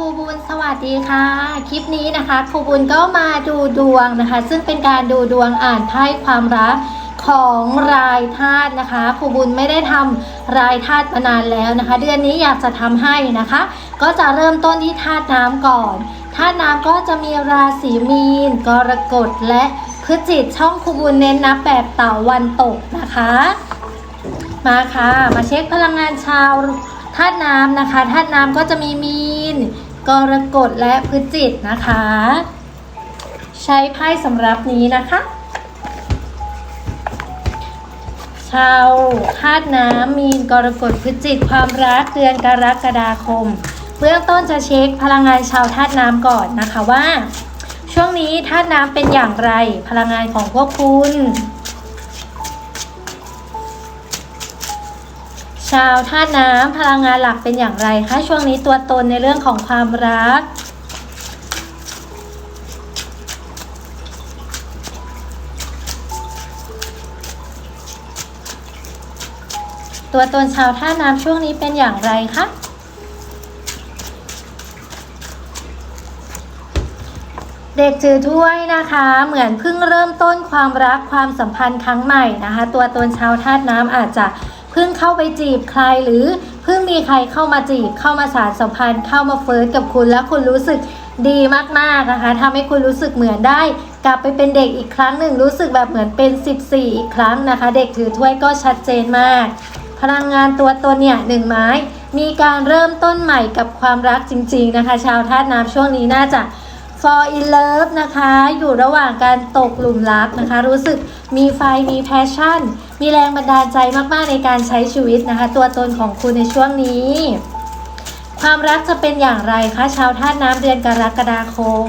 ครูบุญสวัสดีค่ะ คลิปนี้นะคะครูบุญก็มาดูดวงนะคะ ซึ่งเป็นการดูดวงอ่านไพ่ความรักของรายธาตุนะคะครูบุญไม่ได้ทำรายธาตุมานานแล้วนะคะ เดือนนี้อยากจะทำให้นะคะ ก็จะเริ่มต้นที่ธาตุน้ำก่อนธาตุน้ำก็จะมีราศีมีน กรกฎและพฤศจิกช่องครูบุญเน้นนับแบบเต่าวันตกนะคะ มาค่ะ มาเช็คพลังงานชาวธาตุน้ำนะคะธาตุน้ำก็จะมีมีน กรกฎและพฤจิกนะคะ ใช้ไพ่สำหรับนี้นะคะ ชาวธาตุน้ำมีนกรกฎพฤจิกความรักเดือนกรกฎาคม เบื้องต้นจะเช็คพลังงานชาวธาตุน้ำก่อนนะคะว่า ช่วงนี้ธาตุน้ำเป็นอย่างไร พลังงานของพวกคุณ ชาวธาตุน้ำพลังงานหลักเป็นอย่างไรคะช่วงนี้ตัวตนในเรื่องของความรัก ตัวตนชาวท่าน้ำช่วงนี้เป็นอย่างไรคะเด็กถือถ้วยนะคะ เหมือนเพิ่งเริ่มต้นความรักความสัมพันธ์ครั้งใหม่นะคะ ตัวตนชาวธาตุน้ำอาจจะ พิ่งเข้าไปจีบใครหรือเพิ่งมีใครเข้ามาจีบเข้ามาสารสัมพันธ์เข้ามาเฟิร์สกับคุณแล้วคุณรู้สึกดีมากๆนะคะทำให้คุณรู้สึกเหมือนได้ กลับไปเป็นเด็กอีกครั้งหนึ่งรู้สึกแบบเหมือนเป็น 14 อีกครั้งนะคะ เด็กถือถ้วยก็ชัดเจนมาก พลังงานตัวตนเนี่ยหนึ่งไม้ มีการเริ่มต้นใหม่กับความรักจริง ๆนะคะ ชาวธาตุน้ำช่วงนี้น่าจะ fall in love นะคะ อยู่ระหว่างการตกหลุมรักนะคะ รู้สึกมีไฟ มี passion มีแรงบันดาลใจมาก ๆ ในการใช้ชีวิตนะคะ ตัวตนของคุณในช่วงนี้ ความรักจะเป็นอย่างไรคะ ชาวธาตุน้ำเดือนกรกฎาคม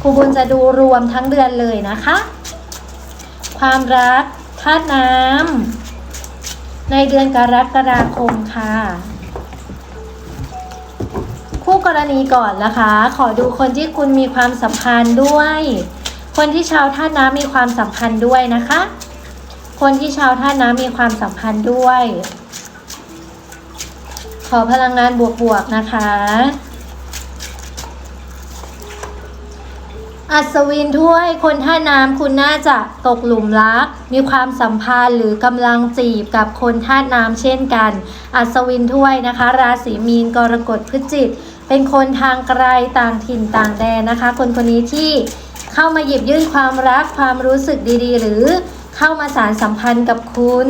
ครูบุญจะดูรวมทั้งเดือนเลยนะคะ ความรักธาตุน้ำในเดือนกรกฎาคมค่ะ กรณีก่อนนะคะ ขอดูคนที่คุณมีความสัมพันธ์ด้วย คนที่ชาวท่าตุน้ำมีความสัมพันธ์ด้วยนะคะ คนที่ชาวท่าตุน้ำมีความสัมพันธ์ด้วย ขอพลังงานบวกๆนะคะ อัศวินถ้วยคนท่าน้ำคุณน่าจะตกหลุมรัก มีความสัมพันธ์หรือกำลังจีบกับคนท่าน้ำเช่นกัน อัศวินถ้วยนะคะ ราศีมีนกรกฎพฤศจิก เป็นคนทางไกลต่างถิ่นต่างแดนนะคะ คนคนนี้ที่เข้ามาหยิบยื่นความรักความรู้สึกดีๆ หรือเข้ามาสารสัมพันธ์กับคุณ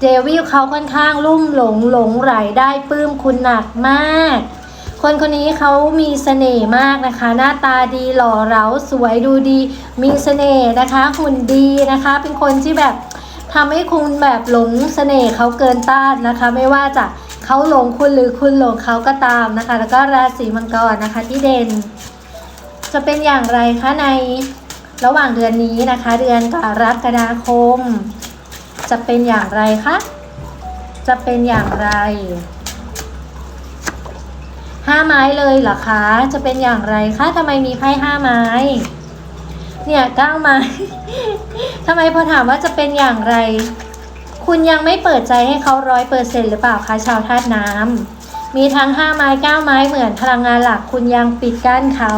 เดวิลเขาค่อนข้างลุ่มหลงหลงไหลได้ปลื้มคุณหนักมาก คนคนนี้เขามีเสน่ห์มากนะคะ หน้าตาดีหล่อเหลาสวยดูดี มีเสน่ห์นะคะหุ่นดีนะคะ เป็นคนที่แบบทำให้คุณแบบหลงเสน่ห์เขาเกินต้านนะคะ ไม่ว่าจะ เขาหลงคุณหรือคุณหลงเขาก็ตามนะคะ แล้วก็ราศีมังกรนะคะที่เด่น จะเป็นอย่างไรคะในระหว่างเดือนนี้นะคะ เดือนกรกฎาคม จะเป็นอย่างไรคะจะเป็นอย่างไรห้าไม้เลยเหรอคะ จะเป็นอย่างไรคะทำไมมีไพ่ห้าไม้ เนี่ยเก้าไม้ทำไมพอถามว่าจะเป็นอย่างไร คุณยังไม่เปิดใจให้เขาร้อยเปอร์เซ็นหรือเปล่าคะชาวธาตุน้ำมีทั้งห้าไม้เก้าไม้เหมือนพลังงานหลัก คุณยังปิดกั้นเขา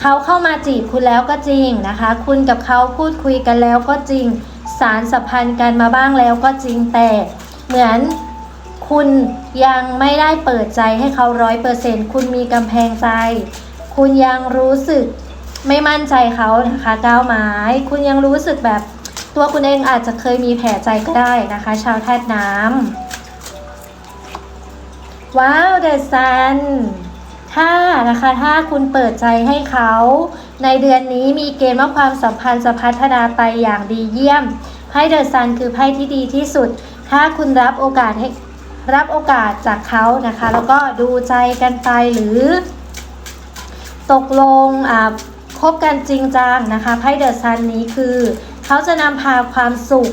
เขาเข้ามาจีบคุณแล้วก็จริงนะคะ คุณกับเขาพูดคุยกันแล้วก็จริง สารสัมพันธ์กันมาบ้างแล้วก็จริงแต่เหมือนคุณยังไม่ได้เปิดใจให้เขาร้อยเปอร์เซ็นต์คุณมีกำแพงใจ คุณยังรู้สึกไม่มั่นใจเขานะคะก้าวไม้ คุณยังรู้สึกแบบ ตัวคุณเองอาจจะเคยมีแผลใจก็ได้นะคะ ชาวธาตุน้ำว้าวเดอะซันถ้านะคะถ้าคุณเปิดใจให้เขา ในเดือนนี้มีเกณฑ์ว่าความสัมพันธ์จะพัฒนาไปอย่างดีเยี่ยมไพ่เดอะซันคือไพ่ที่ดีที่สุด ถ้าคุณรับโอกาสให้รับโอกาสจากเขานะคะ แล้วก็ดูใจกันไปหรือ ตกลงอ่าคบกันจริงจังนะคะไพ่เดอะซันนี้คือ เขาจะนำพาความสุข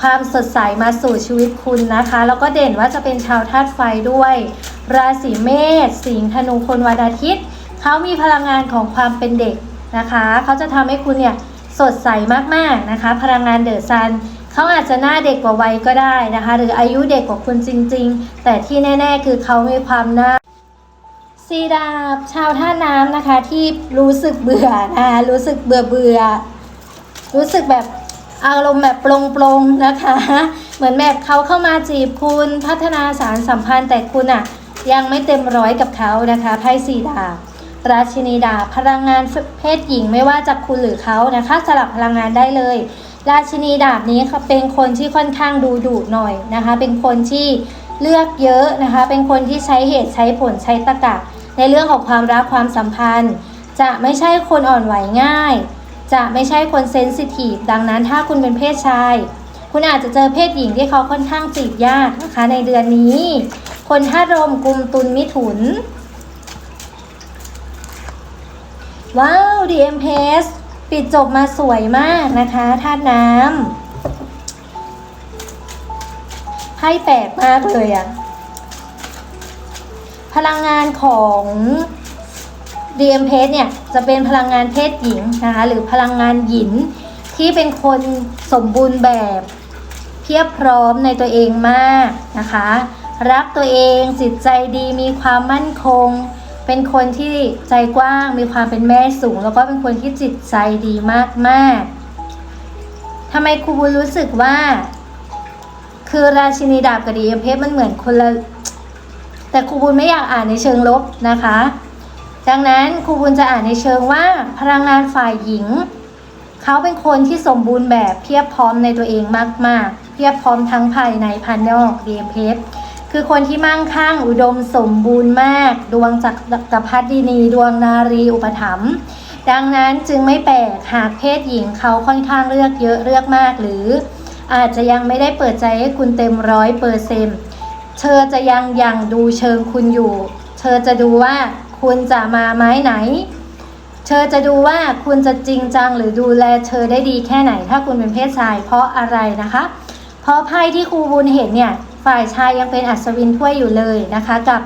ความสดใสมาสู่ชีวิตคุณนะคะ แล้วก็เด่นว่าจะเป็นชาวธาตุไฟด้วย ราศีเมษสิงห์ธนูคนวันอาทิตย์เขามีพลังงานของความเป็นเด็กนะคะเขาจะทำให้คุณเนี่ยสดใสมากๆนะคะ พลังงานเดอะซันเขาอาจจะหน้าเด็กกว่าวัยก็ได้นะคะ หรืออายุเด็กกว่าคุณจริง ๆ แต่ที่แน่ ๆ คือเขามีความน่าสีดาบชาวท่าน้ำนะคะที่รู้สึกเบื่อนะคะรู้สึกเบื่อเบื่อ รู้สึกแบบอารมณ์แบบปลงๆนะคะ เหมือนแบบเขาเข้ามาจีบคุณพัฒนาสารสัมพันธ์แต่คุณอะยังไม่เต็มร้อยกับเขานะคะไพ่สี่ดาบราชินีดาบพลังงานเพศหญิงไม่ว่าจะคุณหรือเขานะคะสลับพลังงานได้เลย ราชินีดาบนี้ค่ะเป็นคนที่ค่อนข้างดูดุหน่อยนะคะ เป็นคนที่เลือกเยอะนะคะ เป็นคนที่ใช้เหตุใช้ผลใช้ตรรกะ ในเรื่องของความรักความสัมพันธ์ จะไม่ใช่คนอ่อนไหวง่าย จะไม่ใช่คนเซนซิทีฟดังนั้นถ้าคุณเป็นเพศชาย คุณอาจจะเจอเพศหญิงที่เขาค่อนข้างจีบยากนะคะในเดือนนี้ คนธาตุลมกุมตุลมิถุน ว้าว DM p s ปิดจบมาสวยมากนะคะธาตุน้ำไพ่แปลกมากเลยอะพลังงานของ DM p s เนี่ยจะเป็นพลังงานเพศหญิงนะคะหรือพลังงานหญินที่เป็นคนสมบูรณ์แบบเพียบพร้อมในตัวเองมากนะคะ รักตัวเองจิตใจดีมีความมั่นคง เป็นคนที่ใจกว้างมีความเป็นแม่สูง แล้วก็เป็นคนที่จิตใจดีมากๆทำไมครูบุญรู้สึกว่า คือราชินีดาบกับดีเอ็มเพมันเหมือนคนละแต่ครูบุญไม่อยากอ่านในเชิงลบนะคะ ดังนั้นครูบุญจะอ่านในเชิงว่า พลังงานฝ่ายหญิง เขาเป็นคนที่สมบูรณ์แบบเพียบพร้อมในตัวเองมาก ๆ เพียบพร้อมทั้งภายในภายนอกเอ็มเพคือคนที่มั่งคั่งอุดมสมบูรณ์มาก ดวงจักรพรรดินี ดวงนารีอุปถัมภ์ดังนั้นจึงไม่แปลกหากเพศหญิงเขาค่อนข้างเลือกเยอะเลือกมากหรือ อาจจะยังไม่ได้เปิดใจให้คุณเต็มร้อยเปอร์เซนเธอจะยังยังดูเชิงคุณอยู่ เธอจะดูว่า คุณจะมาไม้ไหน เธอจะดูว่าคุณจะจริงจังหรือดูแลเธอได้ดีแค่ไหน ถ้าคุณเป็นเพศชาย เพราะอะไรนะคะ เพราะไพ่ที่ครูบุญเห็นเนี่ยฝ่ายชายยังเป็นอัศวินถ้วยอยู่เลยนะคะ กับ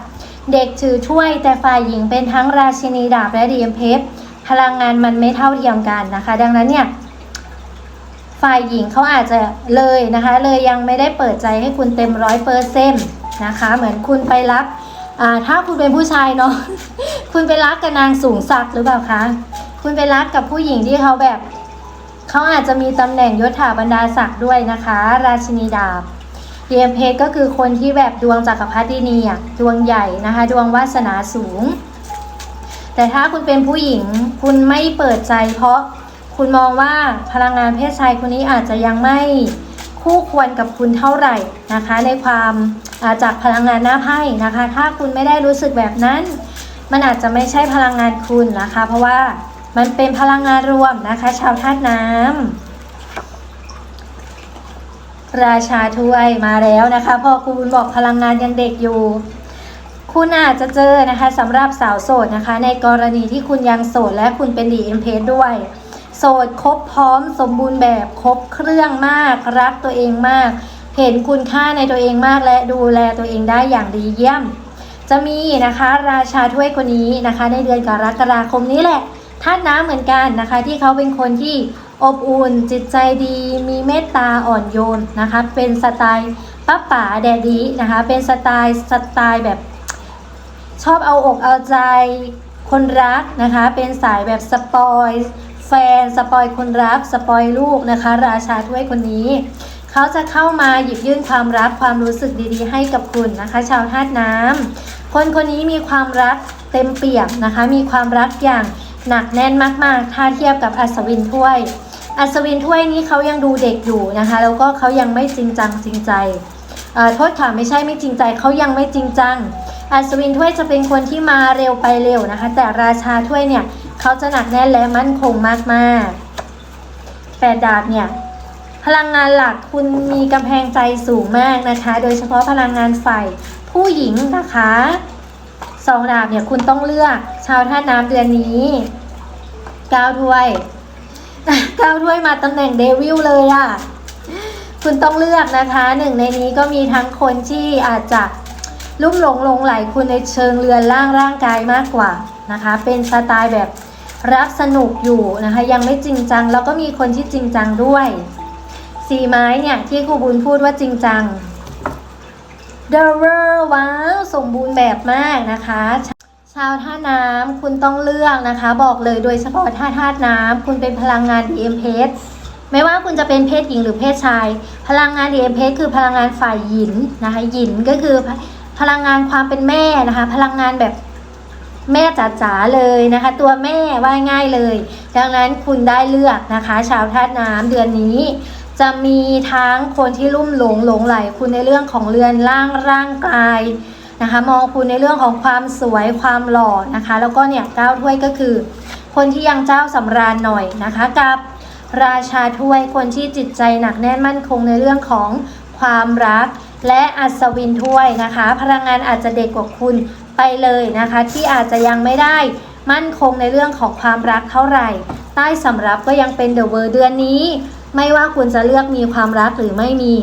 เด็กถือถ้วยแต่ฝ่ายหญิงเป็นทั้งราชินีดาบและดีเอ็มเพฟพลังงานมันไม่เท่าเทียมกันนะคะ ดังนั้นเนี่ยฝ่ายหญิงเขาอาจจะเลยนะคะ เลยยังไม่ได้เปิดใจให้คุณเต็มร้อยเปอร์เซ็นต์นะคะ เหมือนคุณไปรับ อ่าถ้าคุณเป็นผู้ชายเนาะ คุณไปรักกับนางสูงศักดิ์หรือเปล่าคะ คุณไปรักกับผู้หญิงที่เขาแบบเขาอาจจะมีตำแหน่งยศถาบรรดาศักดิ์ด้วยนะคะ ราชินีดาบเดียมเพชก็คือคนที่แบบดวงจักรพรรดินีอะดวงใหญ่นะคะ ดวงวาสนาสูง แต่ถ้าคุณเป็นผู้หญิง คุณไม่เปิดใจเพราะคุณมองว่าพลังงานเพศชายคนนี้อาจจะยังไม่ คู่ควรกับคุณเท่าไหร่นะคะ ในความาจากพลังงานหน้าไพ่นะคะ ถ้าคุณไม่ได้รู้สึกแบบนั้น มันอาจจะไม่ใช่พลังงานคุณนะคะ เพราะว่ามันเป็นพลังงานรวมนะคะ ชาวธาตุน้ำราชาถ้วยมาแล้วนะคะพอคุณบอกพลังงานยังเด็กอยู่ คุณอาจจะเจอนะคะสำหรับสาวโสดนะคะ ในกรณีที่คุณยังโสดและคุณเป็นดีเอ็มเพด้วย โสดครบพร้อมสมบูรณ์แบบครบเครื่องมาก รักตัวเองมาก เห็นคุณค่าในตัวเองมากและดูแลตัวเองได้อย่างดีเยี่ยม จะมีนะคะราชาถ้วยคนนี้นะคะ ในเดือนกรกฎาคมนี้แหละท่านน้ำเหมือนกันนะคะ ที่เขาเป็นคนที่อบอุ่นจิตใจดี มีเมตตาอ่อนโยนนะคะ เป็นสไตล์ป้าป๋าแดดดีนะคะ เป็นสไตล์สไตล์แบบ ชอบเอาอกเอาใจคนรักนะคะ เป็นสายแบบสปอย แฟนสปอยคนรักสปอยลูกนะคะ ราชาถ้วยคนนี้เขาจะเข้ามาหยิบยื่นความรักความรู้สึกดีๆ ให้กับคุณนะคะ ชาวธาตุน้ำคนคนนี้มีความรักเต็มเปี่ยมนะคะ มีความรักอย่างหนักแน่นมากๆ ถ้าเทียบกับอัศวินถ้วย อัศวินถ้วยนี้เขายังดูเด็กอยู่นะคะ แล้วก็เขายังไม่จริงจังจริงใจโทษค่ะไม่ใช่ไม่จริงใจเขายังไม่จริงจังอัศวินถ้วยจะเป็นคนที่มาเร็วไปเร็วนะคะ แต่ราชาถ้วยเนี่ย เขาจะหนักแน่นและมั่นคงมากๆแปดดาบเนี่ยพลังงานหลักคุณมีกำแพงใจสูงมากนะคะ โดยเฉพาะพลังงานฝ่ายผู้หญิงนะคะสองดาบเนี่ยคุณต้องเลือกชาวท่าน้ำเดือนนี้ก้าวถ้วยก้าวถ้วยมาตำแหน่งเดวิลเลยอะ่ะคุณต้องเลือกนะคะหนึ่งในนี้ก็มีทั้งคนที่อาจจะลุ่มหลงหลงไหลคุณในเชิงเรือนร่างร่างกายมากกว่านะคะ เป็นสไตล์แบบ รักสนุกอยู่นะคะ ยังไม่จริงจัง แล้วก็มีคนที่จริงจังด้วยสีไม้เนี่ย ที่ครูบุญพูดว่าจริงจังเดอร์เวอร์ว้าวสมบูรณ์แบบมากนะคะ ชาวท่าน้ำคุณต้องเลือกนะคะ บอกเลยโดยเฉพาะท่าธาน้ำคุณเป็นพลังงาน DM เพชไม่ว่าคุณจะเป็นเพศหญิงหรือเพศชาย พลังงาน DM เพชคือพลังงานฝ่ายหยินนะคะหยินก็คือพลังงานความเป็นแม่นะคะ พลังงานแบบ แม่จ๋าๆเลยนะคะ ตัวแม่ว่าง่ายเลย ดังนั้นคุณได้เลือกนะคะ ชาวธาตุน้ำเดือนนี้ จะมีทั้งคนที่ลุ่มหลงหลงไหลคุณในเรื่องของเรือนร่างร่างกายนะคะ มองคุณในเรื่องของความสวยความหล่อนะคะ แล้วก็เนี่ยเก้าถ้วยก็คือ คนที่ยังเจ้าสำราญหน่อยนะคะกับราชาถ้วยคนที่จิตใจหนักแน่นมั่นคงในเรื่องของความรักและอัศวินถ้วยนะคะ พลังงานอาจจะเด็กกว่าคุณ ไปเลยนะคะ ที่อาจจะยังไม่ได้มั่นคงในเรื่องของความรักเท่าไหร่ ใต้สำรับก็ยังเป็นเดอะเวอร์เดือนนี้ ไม่ว่าคุณจะเลือกมีความรักหรือไม่มี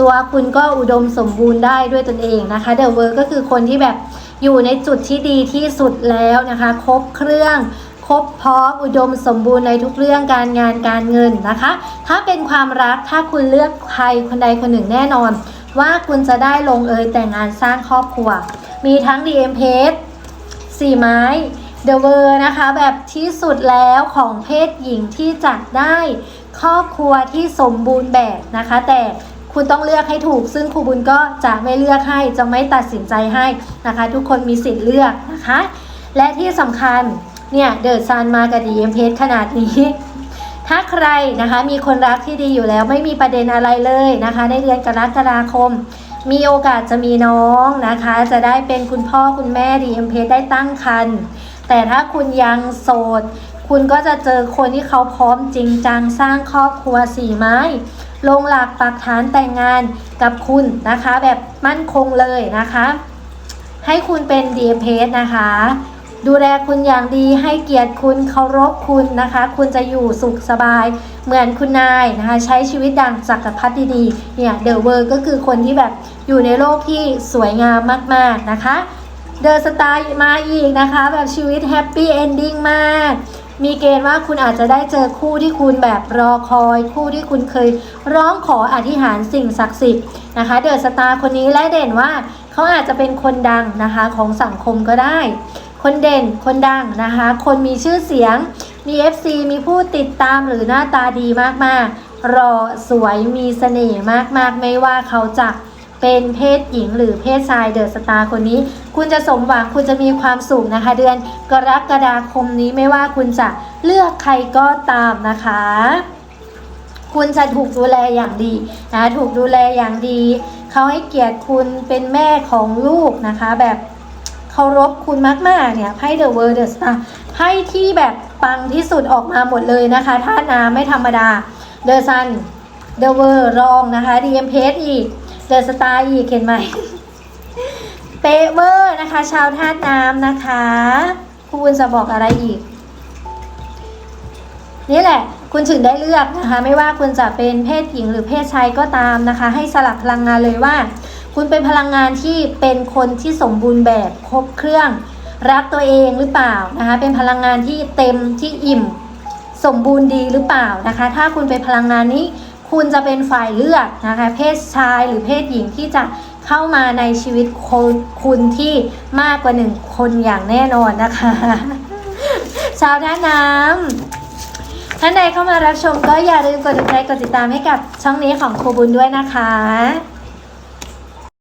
ตัวคุณก็อุดมสมบูรณ์ได้ด้วยตนเองนะคะเดอะเวอร์ก็คือคนที่แบบอยู่ในจุดที่ดีที่สุดแล้วนะคะ ครบเครื่องครบพร้อมอุดมสมบูรณ์ในทุกเรื่องการงานการเงินนะคะ ถ้าเป็นความรักถ้าคุณเลือกใครคนใดคนหนึ่งแน่นอน ว่าคุณจะได้ลงเอยแต่งงานสร้างครอบครัว มีทั้ง DM p a g e สี่ไม้เดอะเวอร์นะคะแบบที่สุดแล้วของเพศหญิงที่จัดได้ครอบครัวที่สมบูรณ์แบบนะคะ แต่คุณต้องเลือกให้ถูก ซึ่งครูบุญก็จะไม่เลือกให้จะไม่ตัดสินใจให้นะคะ ทุกคนมีสิทธิ์เลือกนะคะ และที่สำคัญเนี่ยเดิร์ซานมากับดีเอ็มเพขนาดนี้ ถ้าใครนะคะมีคนรักที่ดีอยู่แล้วไม่มีประเด็นอะไรเลยนะคะ ในเดือนกรกฎาคม มีโอกาสจะมีน้องนะคะ จะได้เป็นคุณพ่อคุณแม่ดีเอ็มเพได้ตั้งครรภ์แต่ถ้าคุณยังโสด คุณก็จะเจอคนที่เขาพร้อมจริงจังสร้างครอบครัวสี่ไม้ ลงหลักปักฐานแต่งงานกับคุณนะคะ แบบมั่นคงเลยนะคะ ให้คุณเป็นดีเอ็มเพนะคะ ดูแลคุณอย่างดีให้เกียรติคุณเคารพคุณนะคะ คุณจะอยู่สุขสบาย เหมือนคุณนายนะคะ ใช้ชีวิตดังจักรพรรดิดีเนี่ยเดอะเวอร์ก็คือคนที่แบบอยู่ในโลกที่สวยงามมากๆนะคะเดอะสตาร์มาอีกนะคะ แบบชีวิตแฮปปี้เอนดิ้งมาก มีเกณฑ์ว่าคุณอาจจะได้เจอคู่ที่คุณแบบรอคอย คู่ที่คุณเคยร้องขออธิษฐานสิ่งศักดิ์สิทธิ์นะคะเดอะสตาร์คนนี้และเด่นว่าเขาอาจจะเป็นคนดังนะคะของสังคมก็ได้ คนเด่นคนดังนะคะ คนมีชื่อเสียงมี FC มีผู้ติดตามหรือหน้าตาดีมากๆ รอสวยมีเสน่ห์มากๆ ไม่ว่าเขาจะเป็นเพศหญิงหรือเพศชายเดอะสตาร์คนนี้ คุณจะสมหวังคุณจะมีความสุขนะคะ เดือนกรกฎาคมนี้ไม่ว่าคุณจะเลือกใครก็ตามนะคะ คุณจะถูกดูแลอย่างดีนะถูกดูแลอย่างดี เขาให้เกียรติคุณเป็นแม่ของลูกนะคะแบบ เคารพคุณมากๆเนี่ยไพ่เดอะเวิร์เดอะสตาร์ไพ่ที่แบบปังที่สุดออกมาหมดเลยนะคะถ้าน้ำไม่ธรรมดาเดอะซันเดอะเวอร์รองนะคะดีเอ็มเพอีกเดอะสตาร์อีกเห็นไหมเปเวอร์นะคะ ชาวธาน้ำนะคะคุณจะบอกอะไรอีก นี่แหละคุณถึงได้เลือกนะคะ ไม่ว่าคุณจะเป็นเพศหญิงหรือเพศชายก็ตามนะคะ ให้สลับพลังงานเลยว่า คุณเป็นพลังงานที่เป็นคนที่สมบูรณ์แบบครบเครื่อง รักตัวเองหรือเปล่านะคะ เป็นพลังงานที่เต็มที่อิ่ม สมบูรณ์ดีหรือเปล่านะคะ ถ้าคุณเป็นพลังงานนี้ คุณจะเป็นฝ่ายเลือกนะคะ เพศชายหรือเพศหญิงที่จะเข้ามาในชีวิตคนคุณที่มากกว่าหนึ่งคนอย่างแน่นอนนะคะ ชาวท่าน้ำท่านใดเข้ามารับชมก็อย่าลืมกดติดใจกดติดตามให้กับช่องนี้ของครูบุญด้วยนะคะ